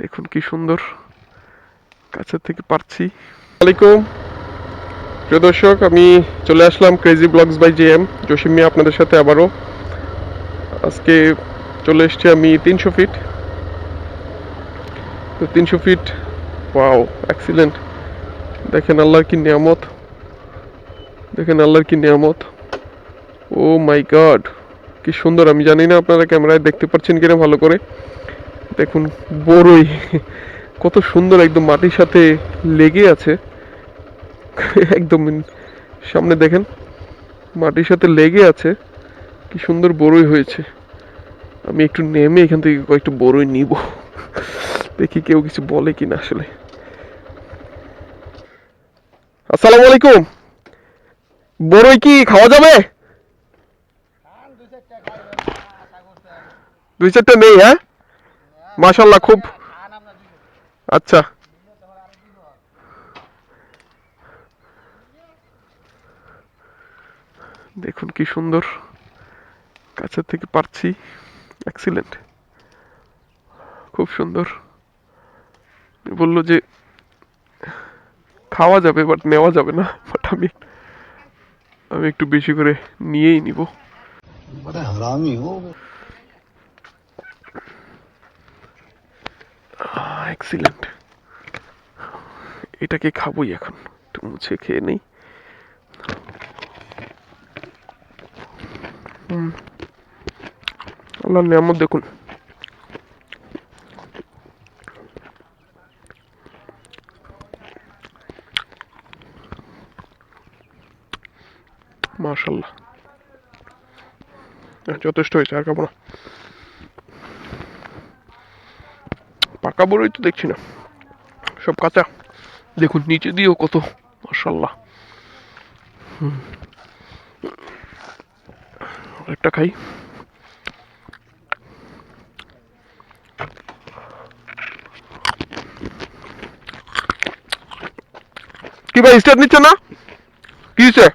দেখুন কি সুন্দর কাছের থেকে পারছি। আলাইকুম প্রিয় দর্শক, আমি চলে আসলাম crazy blogs by JM Jasim Mia আপনাদের সাথে আবারও। আজকে চলে এসেছি আমি তিনশো ফিট তো তিনশো ফিট ওয়াও অ্যাক্সিলেন্ট দেখেন আল্লাহর কি নিয়ামত। দেখেন আল্লাহর কি নিয়ামত। ও মাই গড কি সুন্দর। আমি জানি না আপনারা ক্যামেরায় দেখতে পাচ্ছেন কিনা ভালো করে। দেখুন বড়ই কত সুন্দর একদম মাটির সাথে লেগে আছে। একদম সামনে দেখেন মাটির সাথে লেগে আছে। কি সুন্দর বড়ই হয়েছে। আমি একটু নেমে এখান থেকে কয়েকটু বড়ই নিব। দেখি কেউ কিছু বলে কি না আসলে। আসসালামু আলাইকুম। বড়ই কি খাওয়া যাবে? দুই চারটা নেই হ্যাঁ? মাশাল্লাহ খুব আচ্ছা। দেখুন কি সুন্দর, কাছের থেকে পারছি। এক্সিলেন্ট খুব সুন্দর। বলল যে, খাওয়া যাবে বাট নেওয়া যাবে না। বাট আমি আমি একটু বেশি করে নিয়েই নিব। এক্সিলেন্ট এটাকে খাবোই এখন। একটু মুছে খেয়ে নেই। হুম। আল্লাহর নিয়ামত দেখুন। মাশাল্লাহ যথেষ্ট হয়েছে, আর খাব না। পাকা বড়ই তো দেখছি না। সব কাঁচা। দেখুন, নিচে দিয়েও কত। মার্শাল্লাহ একটা খাই। কি ভাই স্টার্ট নিচ্ছে না? কি হয়েছে